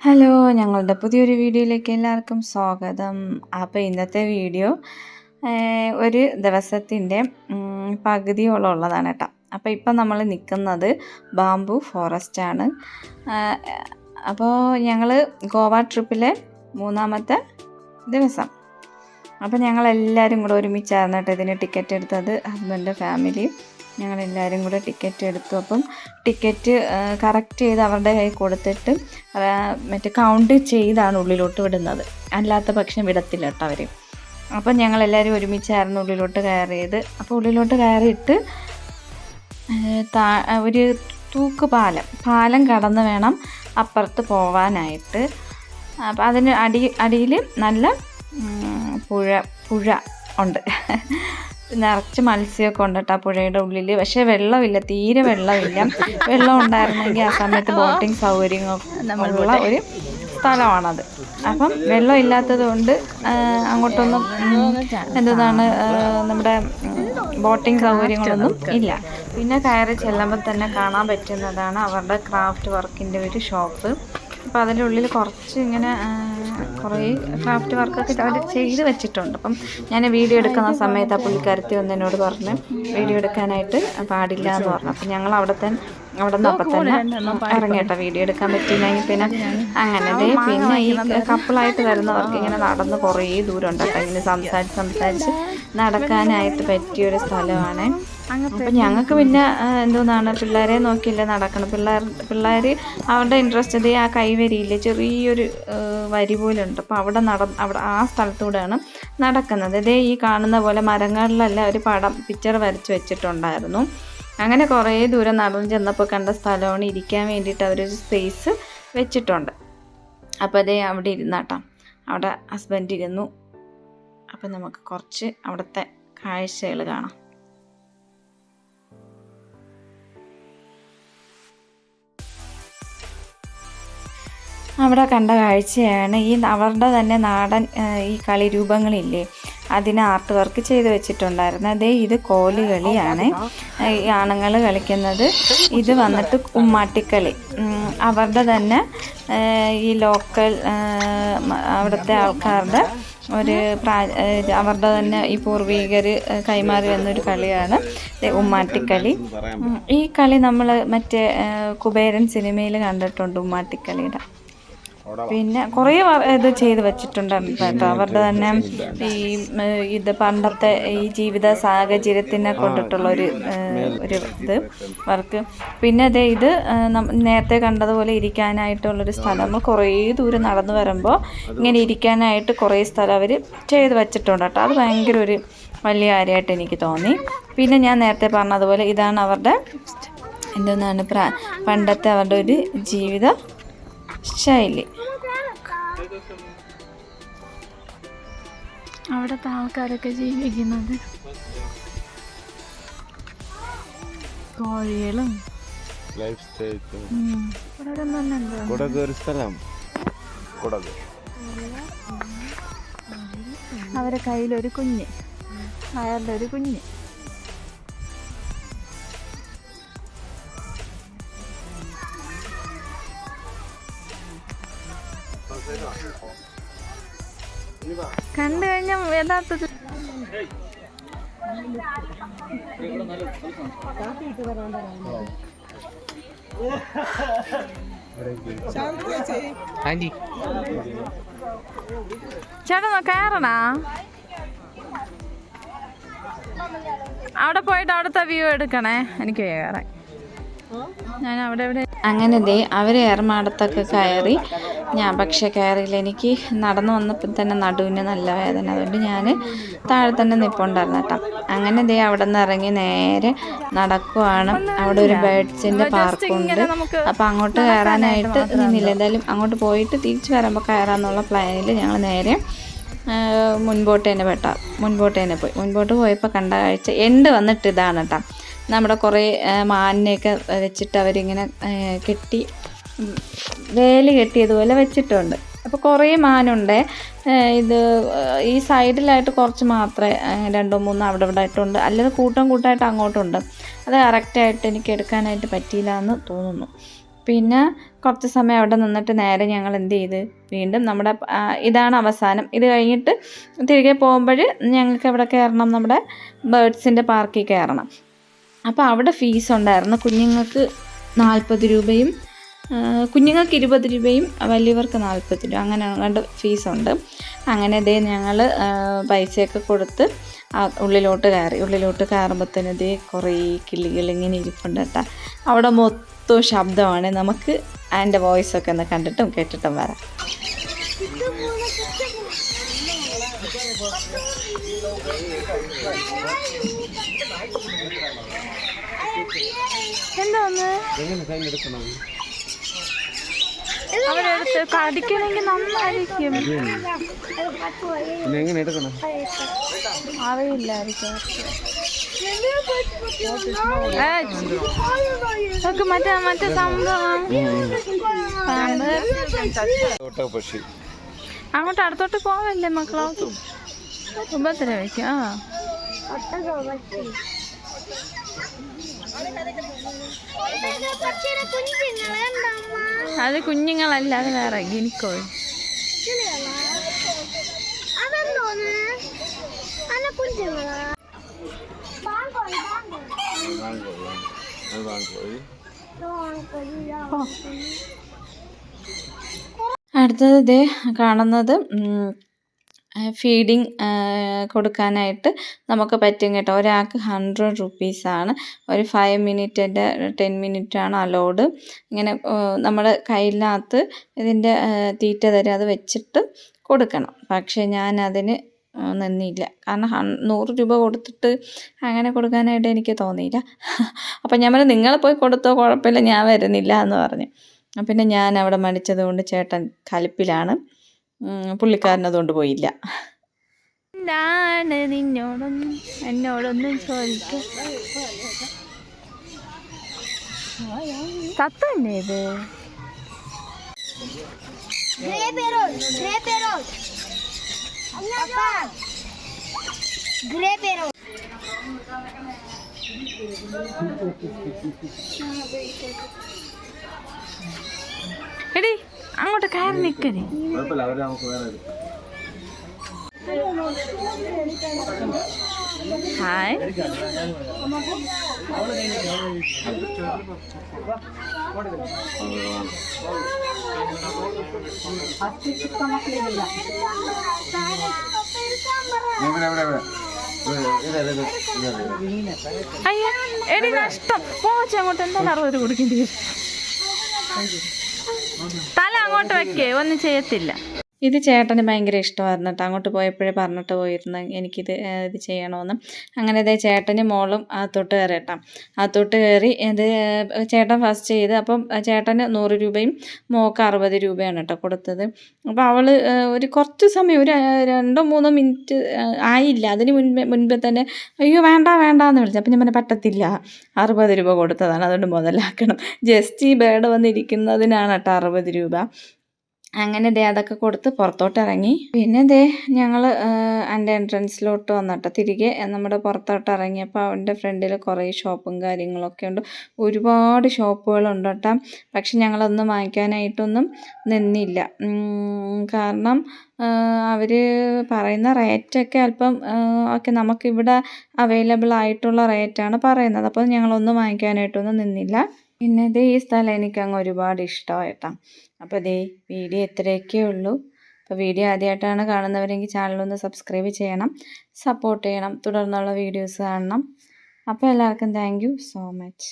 Hello ഞങ്ങളുടെ പുതിയൊരു വീഡിയോയിലേക്ക് എല്ലാവർക്കും സ്വാഗതം. അപ്പോൾ ഇന്നത്തെ വീഡിയോ ഒരു ദിവസത്തിന്റെ പകുതിയോളം ഉള്ളതാണ് കേട്ടോ. അപ്പോൾ ഇപ്പം നമ്മൾ നിൽക്കുന്നത് ബാംബു ഫോറസ്റ്റ് ആണ് അപ്പോൾ ഞങ്ങൾ ഗോവ ട്രിപ്പിലെ മൂന്നാമത്തെ ദിവസം. അപ്പോൾ ഞങ്ങളെല്ലാവരും കൂടെ ഒരുമിച്ചായിരുന്നു കേട്ടോ ഇതിന് ടിക്കറ്റ് എടുത്തത് ഹസ്ബൻഡ് ഫാമിലിയും ഞങ്ങളെല്ലാവരും കൂടെ ടിക്കറ്റ് എടുത്തു. അപ്പം ടിക്കറ്റ് കറക്റ്റ് ചെയ്ത് അവരുടെ കയ്യിൽ കൊടുത്തിട്ട് മറ്റേ കൗണ്ട് ചെയ്താണ് ഉള്ളിലോട്ട് വിടുന്നത്. അല്ലാത്ത പക്ഷം വിടത്തില്ല കേട്ടോ അവർ അപ്പം ഞങ്ങളെല്ലാവരും ഒരുമിച്ചായിരുന്നു ഉള്ളിലോട്ട് കയറിയത്. അപ്പോൾ ഉള്ളിലോട്ട് കയറിയിട്ട് താ ഒരു തൂക്ക് പാലം. പാലം കടന്ന് വേണം അപ്പുറത്ത് പോവാനായിട്ട്. അപ്പം അതിന് അടി അടിയിൽ നല്ല പുഴ പുഴ ഉണ്ട്. നിറച്ച് മത്സ്യമൊക്കെ ഉണ്ട് കേട്ടോ ആ പുഴയുടെ ഉള്ളിൽ പക്ഷേ വെള്ളമില്ല തീരെ വെള്ളമില്ല. വെള്ളം ഉണ്ടായിരുന്നെങ്കിൽ ആ സമയത്ത് ബോട്ടിംഗ് സൗകര്യങ്ങൾ ഉള്ള ഒരു സ്ഥലമാണത്. അപ്പം വെള്ളം ഇല്ലാത്തത് കൊണ്ട് അങ്ങോട്ടൊന്നും എന്താണ് നമ്മുടെ ബോട്ടിംഗ് സൗകര്യങ്ങളൊന്നും ഇല്ല. പിന്നെ കയറി ചെല്ലുമ്പോൾ തന്നെ കാണാൻ പറ്റുന്നതാണ് അവരുടെ ക്രാഫ്റ്റ് വർക്കിന്റെ ഒരു ഷോപ്പ്. അപ്പോൾ അതിന്റെ ഉള്ളിൽ കുറച്ച് ഇങ്ങനെ കുറേ ക്രാഫ്റ്റ് വർക്കൊക്കെ അവർ ചെയ്ത് വെച്ചിട്ടുണ്ട്. അപ്പം ഞാൻ വീഡിയോ എടുക്കുന്ന സമയത്ത് ആ പുള്ളിക്കാരത്തി ഒന്ന് എന്നോട് പറഞ്ഞ് വീഡിയോ എടുക്കാനായിട്ട് പാടില്ല എന്ന് പറഞ്ഞു. അപ്പം ഞങ്ങൾ അവിടെ തന്നെ അവിടെ നിന്ന് അപ്പം തന്നെ ഇറങ്ങിയിട്ടോ വീഡിയോ എടുക്കാൻ പറ്റിയില്ലെങ്കിൽ പിന്നെ അങ്ങനെ പിന്നെ ഈ കപ്പിളായിട്ട് വരുന്നവർക്ക് ഇങ്ങനെ നടന്ന് കുറേ ദൂരം ഉണ്ട് ഇങ്ങനെ സംസാരിച്ച് സംസാരിച്ച് നടക്കാനായിട്ട് പറ്റിയൊരു സ്ഥലമാണ്. അപ്പം ഞങ്ങൾക്ക് പിന്നെ എന്തോന്നാണ് പിള്ളേരെ നോക്കിയില്ല നടക്കണം. പിള്ളേർ പിള്ളേർ അവരുടെ ഇൻട്രസ്റ്റ് ആ കൈവരിയില്ലേ? ചെറിയൊരു വരി പോലെ ഉണ്ട് അപ്പോൾ അവിടെ നട അവിടെ ആ സ്ഥലത്തൂടെയാണ് നടക്കുന്നത്. ഇതേ ഈ കാണുന്ന പോലെ മരങ്ങളിലെല്ലാം ഒരു പടം പിക്ചർ വരച്ച് വെച്ചിട്ടുണ്ടായിരുന്നു. അങ്ങനെ കുറേ ദൂരം നടന്നു ചെന്നപ്പോൾ കണ്ട സ്ഥലമാണ്. ഇരിക്കാൻ വേണ്ടിയിട്ട് അവരൊരു സ്പേസ് വെച്ചിട്ടുണ്ട്. അപ്പോൾ അതേ അവിടെ ഇരുന്നാട്ടാം. അവിടെ ഹസ്ബൻഡ് ഇരുന്നു. അപ്പം നമുക്ക് കുറച്ച് അവിടുത്തെ കാഴ്ചകൾ കാണാം. അവിടെ കണ്ട കാഴ്ചയാണ് ഈ അവരുടെ തന്നെ നാടൻ ഈ കളിരൂപങ്ങളില്ലേ അതിന് ആർട്ട് വർക്ക് ചെയ്ത് വെച്ചിട്ടുണ്ടായിരുന്നു. അതേ ഇത് കോലുകളിയാണ് ഈ ആണുങ്ങൾ കളിക്കുന്നത്. ഇത് വന്നിട്ട് ഉമ്മാട്ടിക്കളി. അവരുടെ തന്നെ ഈ ലോക്കൽ അവിടുത്തെ ആൾക്കാരുടെ ഒരു പ്രാ അവരുടെ തന്നെ ഈ പൂർവികർ കൈമാറി വന്നൊരു കളിയാണ്. ഉമ്മാട്ടിക്കളി. ഈ കളി നമ്മൾ മറ്റേ കുബേരൻ സിനിമയിൽ കണ്ടിട്ടുണ്ട് ഉമ്മാട്ടിക്കളിയുടെ. പിന്നെ കുറേ ഇത് ചെയ്ത് വെച്ചിട്ടുണ്ടായിരുന്നു കേട്ടോ. അവരുടെ തന്നെ ഈ ഇത് പണ്ടത്തെ ഈ ജീവിത സാഹചര്യത്തിനെ കൊണ്ടിട്ടുള്ള ഒരു ഒരു ഇത് വർക്ക്. പിന്നെ അതെ ഇത് നേരത്തെ കണ്ടതുപോലെ ഇരിക്കാനായിട്ടുള്ളൊരു സ്ഥലം. നമ്മൾ കുറേ ദൂരം നടന്നു വരുമ്പോൾ ഇങ്ങനെ ഇരിക്കാനായിട്ട് കുറേ സ്ഥലം അവർ ചെയ്ത് വെച്ചിട്ടുണ്ട് കേട്ടോ. അത് ഭയങ്കര ഒരു വലിയ കാര്യമായിട്ട് എനിക്ക് തോന്നി. പിന്നെ ഞാൻ നേരത്തെ പറഞ്ഞതുപോലെ ഇതാണ് അവരുടെ എന്തെന്നാണ് പ്ര പണ്ടത്തെ അവരുടെ ഒരു ജീവിത ശൈലി. അവിടുത്തെ ആൾക്കാരൊക്കെ ജീവിക്കുന്നത്. കോഴികളും. ലൈഫ് സ്റ്റൈൽ ഒരു തന്നെ കുടക് ഒരു സ്ഥലം. കുടക് അവരെ കയ്യിലൊരു കുഞ്ഞ്. അയാളുടെ ഒരു കുഞ്ഞ്. കണ്ടു കഴിഞ്ഞാൽ യഥാർത്ഥത്തിൽ ചേട്ടാ കയറണാ? അവിടെ പോയിട്ട് അവിടുത്തെ വ്യൂ എടുക്കണേ. എനിക്ക് കയറാൻ ഞാൻ അവിടെ എവിടെ അങ്ങനെ ദേ അവർ ഏർമാടത്തൊക്കെ കയറി. ഞാൻ പക്ഷേ കയറിയില്ല. എനിക്ക് നടന്നു വന്നപ്പോൾ തന്നെ നടുവിന് നല്ല വേദന. അതുകൊണ്ട് ഞാൻ താഴെ തന്നെ നിൽപ്പുണ്ടായിരുന്നു കേട്ടോ. അങ്ങനെ ദേ അവിടെ നിന്ന് ഇറങ്ങി നേരെ നടക്കുവാണ്. അവിടെ ഒരു ബേഡ്സിന്റെ പാർക്കുണ്ട്. അപ്പോൾ അങ്ങോട്ട് കയറാനായിട്ട് നിന്നില്ല എന്തായാലും അങ്ങോട്ട് പോയിട്ട് തിരിച്ചു വരുമ്പോൾ കയറാമെന്നുള്ള പ്ലാനിൽ ഞങ്ങൾ നേരെ മുൻപോട്ട് തന്നെ പെട്ട. മുൻപോട്ട് തന്നെ പോയി. മുൻപോട്ട് പോയപ്പോൾ കണ്ട കാഴ്ച എണ്ട് വന്നിട്ട് ഇതാണ് കേട്ടോ നമ്മുടെ കുറേ മാനിനെയൊക്കെ വെച്ചിട്ട് അവരിങ്ങനെ കെട്ടി വേലി കെട്ടിയതുപോലെ വെച്ചിട്ടുണ്ട്. അപ്പോൾ കുറേ മാനുണ്ട്. ഇത് ഈ സൈഡിലായിട്ട് കുറച്ച് മാത്രമേ രണ്ടോ മൂന്നോ അവിടെ ഇവിടെ ആയിട്ടുണ്ട്. അല്ലാതെ കൂട്ടം കൂട്ടമായിട്ട് അങ്ങോട്ടുണ്ട്. അത് കറക്റ്റായിട്ട് എനിക്ക് എടുക്കാനായിട്ട് പറ്റിയില്ല എന്ന് തോന്നുന്നു. പിന്നെ കുറച്ച് സമയം അവിടെ നിന്നിട്ട് നേരെ ഞങ്ങൾ എന്ത് ചെയ്ത്? വീണ്ടും നമ്മുടെ ഇതാണ് അവസാനം. ഇത് കഴിഞ്ഞിട്ട് തിരികെ പോകുമ്പോൾ ഞങ്ങൾക്ക് എവിടെ കയറണം നമ്മുടെ ബേർഡ്സിന്റെ പാർക്കിൽ കയറണം. അപ്പോൾ അവിടെ ഫീസ് ഉണ്ടായിരുന്നു. കുഞ്ഞുങ്ങൾക്ക് നാൽപ്പത് രൂപയും കുഞ്ഞുങ്ങൾക്ക് ഇരുപത് രൂപയും വലിയവർക്ക് നാൽപ്പത് രൂപ. അങ്ങനെ അങ്ങോട്ട് ഫീസുണ്ട്. അങ്ങനെ ഇതേ ഞങ്ങൾ പൈസയൊക്കെ കൊടുത്ത് ഉള്ളിലോട്ട് കയറി. ഉള്ളിലോട്ട് കയറുമ്പോഴത്തേനതേ കുറേ കിളികൾ ഇങ്ങനെ ഇരിപ്പുണ്ട് കേട്ടോ. അവിടെ മൊത്തം ശബ്ദമാണ്. നമുക്ക് അതിന്റെ വോയിസൊക്കെ ഒന്ന് കണ്ടിട്ടും കേട്ടിട്ടും വരാം എന്തോന്ന് അവിടെ എടുത്ത് കടിക്കണമെങ്കിൽ നന്നായിരിക്കും. പിന്നെ എങ്ങനെ എടുക്കണം? അറിയില്ലായിരിക്കും. നോക്ക് മറ്റേ മറ്റേ സംഭവം പക്ഷി. അങ്ങോട്ട് അടുത്തോട്ട് പോവല്ലേ മക്കളോ? ഉപദ്രവിക്കും ആ. അത് കുഞ്ഞുങ്ങളല്ല അത് വേറെ ഗിനിക്കോൾ അതെന്തോന്ന്? അല്ല കുഞ്ഞുങ്ങളാ? അടുത്തത് ഇതേ കാണുന്നത് ഫീഡിങ് കൊടുക്കാനായിട്ട് നമുക്ക് പറ്റും കേട്ടോ. ഒരാൾക്ക് ഹൺഡ്രഡ് റുപ്പീസാണ് ഒരു ഫൈവ് മിനിറ്റിന്റെ ടെൻ മിനിറ്റാണ് അലോഡ് ഇങ്ങനെ നമ്മുടെ കയ്യിലകത്ത് ഇതിന്റെ തീറ്റ തരും അത് വെച്ചിട്ട് കൊടുക്കണം. പക്ഷേ ആ, നിന്നില്ല. കാരണം ഹൺ നൂറ് രൂപ കൊടുത്തിട്ട് അങ്ങനെ കൊടുക്കാനായിട്ട് എനിക്ക് തോന്നിയില്ല. അപ്പം ഞാൻ പറഞ്ഞു നിങ്ങൾ പോയി കൊടുത്തോ കുഴപ്പമില്ല ഞാൻ വരുന്നില്ല എന്ന് പറഞ്ഞു. പിന്നെ ഞാൻ അവിടെ മടിച്ചത് കൊണ്ട് ചേട്ടൻ കലിപ്പിലാണ്. പുള്ളിക്കാരനതുകൊണ്ട് പുള്ളിക്കാരൻ അതുകൊണ്ട് പോയില്ല. എന്താണ് നിന്നോടൊന്നും എന്നോടൊന്നും ചോദിക്കും ഇത്. ഗ്രേ പേരോൾ ഗ്രേ പേരോൾ ഗ്രേ പേരോൾ എടി അങ്ങോട്ട് കയറി നിൽക്കണേ കുഴപ്പമില്ല അവരെ നമുക്ക് വേറെ എടുക്കാം ഹായ് അയ്യോ എടി നഷ്ടം. പോച്ച അങ്ങോട്ട് എന്താണ് അറുപത് കൊടുക്കേണ്ടി വരും തല അങ്ങോട്ട് വെക്കേ ഒന്നും ചെയ്യത്തില്ല. ഇത് ചേട്ടന് ഭയങ്കര ഇഷ്ടമായിരുന്നു കേട്ടോ അങ്ങോട്ട് പോയപ്പോഴേ പറഞ്ഞിട്ട് പോയിരുന്നു എനിക്കിത് ഇത് ചെയ്യണമെന്ന് അങ്ങനെ ഇതേ ചേട്ടന് മോളും ആ തൊട്ട് കയറി കേട്ടോ ആ തൊട്ട് കയറി ഇത് ചേട്ടൻ ഫസ്റ്റ് ചെയ്ത് അപ്പം ചേട്ടന് നൂറ് രൂപയും മോക്ക് അറുപത് രൂപയാണ് കേട്ടോ കൊടുത്തത്. അപ്പോൾ അവൾ ഒരു കുറച്ച് സമയം ഒരു രണ്ടോ മൂന്നോ മിനിറ്റ് ആയില്ല. അതിന് മുൻപേ മുൻപേ തന്നെ അയ്യോ വേണ്ട വേണ്ട എന്ന് വിളിച്ചു. അപ്പം ഞാൻ പറഞ്ഞാൽ പറ്റത്തില്ല. അറുപത് രൂപ കൊടുത്തതാണ്. അതുകൊണ്ട് മുതലാക്കണം. ജസ്റ്റ് ഈ ബേഡ് വന്നിരിക്കുന്നതിനാണ് കേട്ടോ അറുപത് രൂപ. അങ്ങനെ ദേ അതൊക്കെ കൊടുത്ത് പുറത്തോട്ട് ഇറങ്ങി പിന്നെ ദേ ഞങ്ങൾ എന്റെ എൻട്രൻസിലോട്ട് വന്നിട്ട് തിരികെ നമ്മുടെ പുറത്തോട്ട് ഇറങ്ങിയപ്പോൾ അവന്റെ ഫ്രണ്ടിൽ കുറേ ഷോപ്പും കാര്യങ്ങളൊക്കെ ഉണ്ട്. ഒരുപാട് ഷോപ്പുകളുണ്ട് കേട്ടോ. പക്ഷെ ഞങ്ങളൊന്നും വാങ്ങിക്കാനായിട്ടൊന്നും നിന്നില്ല. കാരണം അവർ പറയുന്ന റേറ്റൊക്കെ അല്പം ഒക്കെ നമുക്കിവിടെ അവൈലബിൾ ആയിട്ടുള്ള റേറ്റാണ് പറയുന്നത്. അപ്പോൾ ഞങ്ങളൊന്നും വാങ്ങിക്കാനായിട്ടൊന്നും നിന്നില്ല. പിന്നെ ദേ ഈ സ്ഥലം എനിക്കങ്ങ് ഒരുപാട് ഇഷ്ടമായിട്ടാ. അപ്പോൾ ദേ വീഡിയോ ഇത്രയൊക്കെ ഉള്ളൂ. അപ്പോൾ വീഡിയോ ആദ്യമായിട്ടാണ് കാണുന്നവരെങ്കിൽ ചാനലൊന്ന് സബ്സ്ക്രൈബ് ചെയ്യണം. സപ്പോർട്ട് ചെയ്യണം. തുടർന്നുള്ള വീഡിയോസ് കാണണം. അപ്പോൾ എല്ലാവർക്കും താങ്ക് സോ മച്ച്